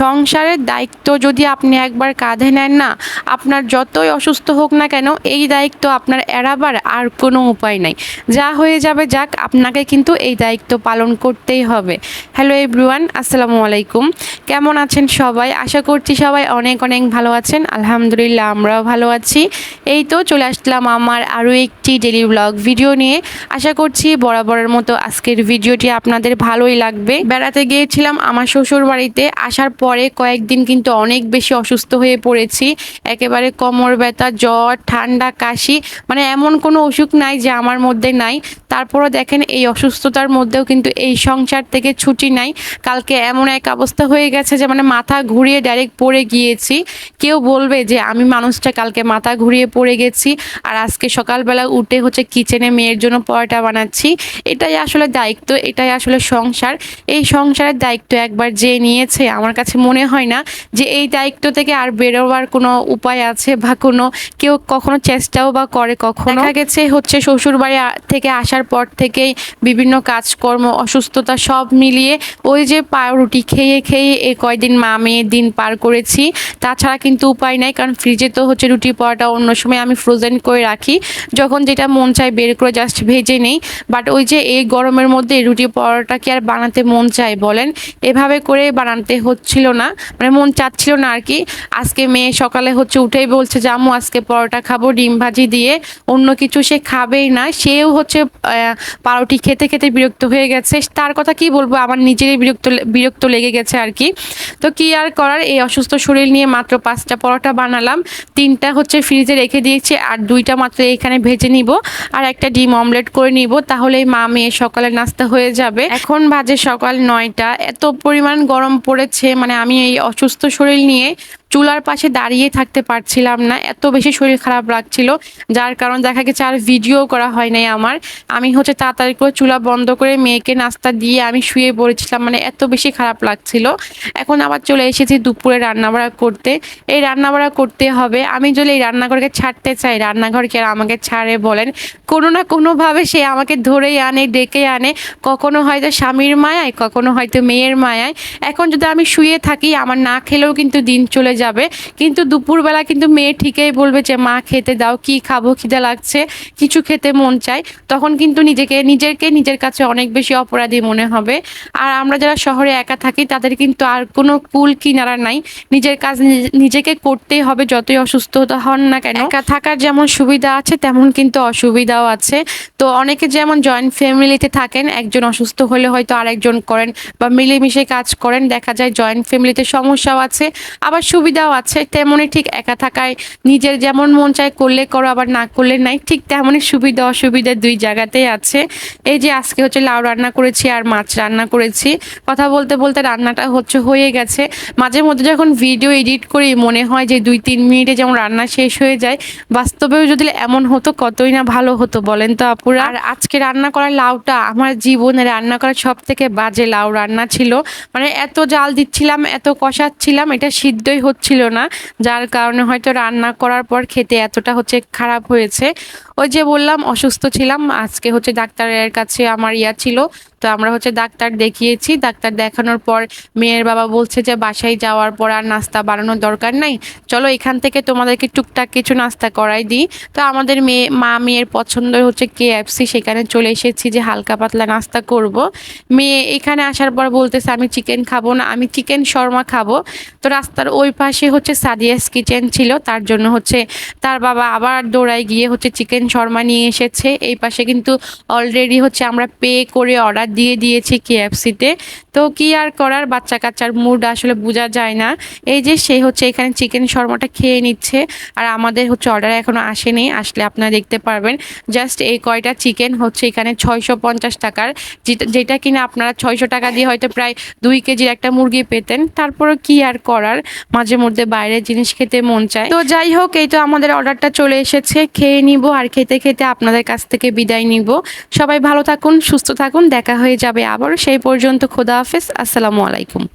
সংসারের দায়িত্ব যদি আপনি একবার কাঁধে নেন না, আপনার যতই অসুস্থ হোক না কেন, এই দায়িত্ব আপনার এড়াবার আর কোনো উপায় নাই। যা হয়ে যাবে যাক, আপনাকে কিন্তু এই দায়িত্ব পালন করতেই হবে। হ্যালো এভরিওয়ান আসসালামু আলাইকুম। কেমন আছেন সবাই? আশা করছি সবাই অনেক অনেক ভালো আছেন। আলহামদুলিল্লাহ আমরাও ভালো আছি। এই তো চলে আসলাম আমার আরও একটি ডেলি ব্লগ ভিডিও নিয়ে। আশা করছি বরাবরের মতো আজকের ভিডিওটি আপনাদের ভালোই লাগবে। বেড়াতে গিয়েছিলাম আমার শ্বশুর বাড়িতে আসার পরে কয়েকদিন কিন্তু অনেক বেশি অসুস্থ হয়ে পড়েছি। একেবারে কোমর ব্যথা, জ্বর, ঠান্ডা, কাশি মানে এমন কোনো অসুখ নাই যে আমার মধ্যে নাই। তারপরও দেখেন এই অসুস্থতার মধ্যেও কিন্তু এই সংসার থেকে ছুটি নাই। কালকে এমন এক অবস্থা হয়ে গেছে যে মানে মাথা ঘুরিয়ে ডাইরেক্ট পড়ে গিয়েছি। কেউ বলবে যে আমি মানুষটা, কালকে মাথা ঘুরিয়ে পড়ে গেছি আর আজকে সকালবেলা উঠে হচ্ছে কিচেনে মেয়ের জন্য পরোটা বানাচ্ছি। এটাই আসলে দায়িত্ব, এটাই আসলে সংসার। এই সংসারের দায়িত্ব একবার যে নিয়েছে আমার কাছে মনে হয় না যে এই দায়িত্ব থেকে আর বেরোবার কোনো উপায় আছে বা কোনো কেউ কখনো চেষ্টাও বা করে কখনো? দেখা গেছে হচ্ছে শ্বশুর বাড়ি থেকে আসার পর থেকেই বিভিন্ন কাজকর্ম, অসুস্থতা সব মিলিয়ে ওই যে পাউরুটি খেয়ে খেয়ে এই কয়দিন মা মেয়ের দিন পার করেছি। তাছাড়া কিন্তু উপায় নাই কারণ ফ্রিজে তো হচ্ছে রুটি পরোটা অন্য সময় আমি ফ্রোজেন করে রাখি। যখন যেটা মন চায় বের করে জাস্ট ভেজে নেই। বাট ওই যে এই গরমের মধ্যে রুটি পরোটা কি আর বানাতে মন চায় বলেন? এভাবে করে বানাতে হচ্ছিল না মানে মন চাচ্ছিল না আর কি। আজকে মেয়ে সকালে হচ্ছে উঠেই বলছে যে, আম্মু, আজকে পরোটা খাব, ডিম ভাজি দিয়ে অন্য কিছু সে খাবেই না। সেও হচ্ছে পাউরুটি খেতে খেতে বিরক্ত হয়ে গেছে। তার কথা কি বলব? আমার নিজেরই বিরক্ত বিরক্ত লেগে গেছে আর কি। তো কি আর করার? এই অসুস্থ শরীর নিয়ে মাত্র পাঁচটা পরোটা বানালাম। তিনটা হচ্ছে ফ্রিজে রেখে দিয়েছি আর দুইটা মাত্র এখানে ভেজে নিব। আর একটা ডিম অমলেট করে নিব, তাহলেই মা মেয়ে সকালে নাস্তা হয়ে যাবে। এখন বাজে সকাল নয়টা। এত পরিমাণ গরম পড়েছে মানে আমি এই অসুস্থ শরীর নিয়ে চুলার পাশে দাঁড়িয়ে থাকতে পারছিলাম না। এত বেশি শরীর খারাপ লাগছিল, যার কারণ দেখা গেছে আর ভিডিও করা হয় নাই আমার। আমি হচ্ছে তাড়াতাড়ি করে চুলা বন্ধ করে মেয়েকে নাস্তা দিয়ে আমি শুয়ে পড়েছিলাম মানে এত বেশি খারাপ লাগছিল। এখন আবার চলে এসেছি দুপুরে রান্নাবাড়া করতে। এই রান্নাবাড়া করতে হবে। আমি যদি এই রান্নাঘরকে ছাড়তে চাই, রান্নাঘরকে আর আমাকে ছাড়ে বলেন, কোনো না কোনোভাবে সে আমাকে ধরেই আনে, ডেকে আনে। কখনো হয়তো স্বামীর মায়ায়, কখনো হয়তো মেয়ের মায়ায়। এখন যদি আমি শুয়ে থাকি, আমার না খেলেও কিন্তু দিন চলে যাবে। কিন্তু দুপুরবেলা কিন্তু মেয়ে ঠিকই বলবে যে, মা, খেতে দাও, কি খাব, খিদে লাগছে, কিছু খেতে মন চায়। তখন কিন্তু নিজেকে নিজেকে নিজের কাছে অনেক বেশি অপরাধী মনে হবে। আর আমরা যারা শহরে একা থাকি, তাদের কিন্তু আর কোনো কুল কিনারা নাই। নিজের কাজ নিজেকে করতেই হবে, যতই অসুস্থ হন না কেন। একা থাকার যেমন সুবিধা আছে, তেমন কিন্তু অসুবিধাও আছে। তো অনেকে যেমন জয়েন্ট ফ্যামিলিতে থাকেন, একজন অসুস্থ হলে হয়তো আরেকজন করেন বা মিলেমিশে কাজ করেন। দেখা যায় জয়েন্ট ফ্যামিলিতে সমস্যাও আছে। আবার সুবিধাও আছে তেমনই ঠিক একা থাকায় নিজের যেমন মন চায় করলে করো, আবার না করলে নাই, ঠিক তেমনই সুবিধা অসুবিধা দুই জায়গাতেই আছে। এই যে আজকে হচ্ছে লাউ রান্না করেছি আর মাছ রান্না করেছি, কথা বলতে বলতে রান্নাটা হচ্ছে হয়ে গেছে। মাঝে মধ্যে যখন ভিডিও এডিট করি, মনে হয় যে দুই তিন মিনিটে যেমন রান্না শেষ হয়ে যায়, বাস্তবেও যদি এমন হতো কতই না ভালো হতো, বলেন তো আপুরা। আর আজকে রান্না করা লাউটা আমার জীবনে রান্না করা সব থেকে বাজে লাউ রান্না ছিল। মানে এত জাল দিচ্ছিলাম, এত কষাচ্ছিলাম, এটা সিদ্ধই হচ্ছিল না, যার কারণে হয়তো রান্না করার পর খেতে এতটা হচ্ছে খারাপ হয়েছে। ওই যে বললাম, অসুস্থ ছিলাম, আজকে হচ্ছে ডাক্তারের কাছে আমার ইয়া ছিল। তো আমরা হচ্ছে ডাক্তার দেখিয়েছি। ডাক্তার দেখানোর পর মেয়ের বাবা বলছে যে বাসায় যাওয়ার পর আর নাস্তা বানানোর দরকার নাই। চলো এখান থেকে তোমাদেরকে টুকটাক কিছু নাস্তা করাই দিই। তো আমাদের মেয়ে, মা মেয়ের পছন্দ হচ্ছে কে কেএফসি সেখানে চলে এসেছি যে হালকা পাতলা নাস্তা করব। মেয়ে এখানে আসার পর বলতেছে, আমি চিকেন খাব না, আমি চিকেন শর্মা খাব। তো রাস্তার ওই পাশে হচ্ছে সাদিয়াস কিচেন ছিল, তার জন্য হচ্ছে তার বাবা আবার দৌড়ায় গিয়ে হচ্ছে চিকেন শর্মা নিয়ে এসেছে। এই পাশে কিন্তু অলরেডি হচ্ছে আমরা পে করে অর্ডার দিয়ে দিয়েছি কেএফসিতে তো কি আর করার? বাচ্চা কাচ্চার মুড আসলে বোঝা যায় না। এই যে সে হচ্ছে এখানে চিকেন শর্মাটা খেয়ে নিচ্ছে আর আমাদের হচ্ছে অর্ডার এখনও আসেনি। আসলে আপনারা দেখতে পারবেন। জাস্ট এই কয়টা চিকেন হচ্ছে এখানে ছয়শো পঞ্চাশ টাকার। যেটা কিনা আপনারা ছয়শো টাকা দিয়ে হয়তো প্রায় দুই কেজির একটা মুরগি পেতেন। তারপরে কি আর করার? মাঝে মধ্যে বাইরের জিনিস খেতে মন চায়। তো যাই হোক, এই তো আমাদের অর্ডারটা চলে এসেছে। খেয়ে নিব আর খেতে খেতে আপনাদের কাছ থেকে বিদায় নিব। সবাই ভালো থাকুন, সুস্থ থাকুন। দেখা হয়ে যাবে আবার সেই পর্যন্ত খোদা হাফেজ। আসসালামু আলাইকুম।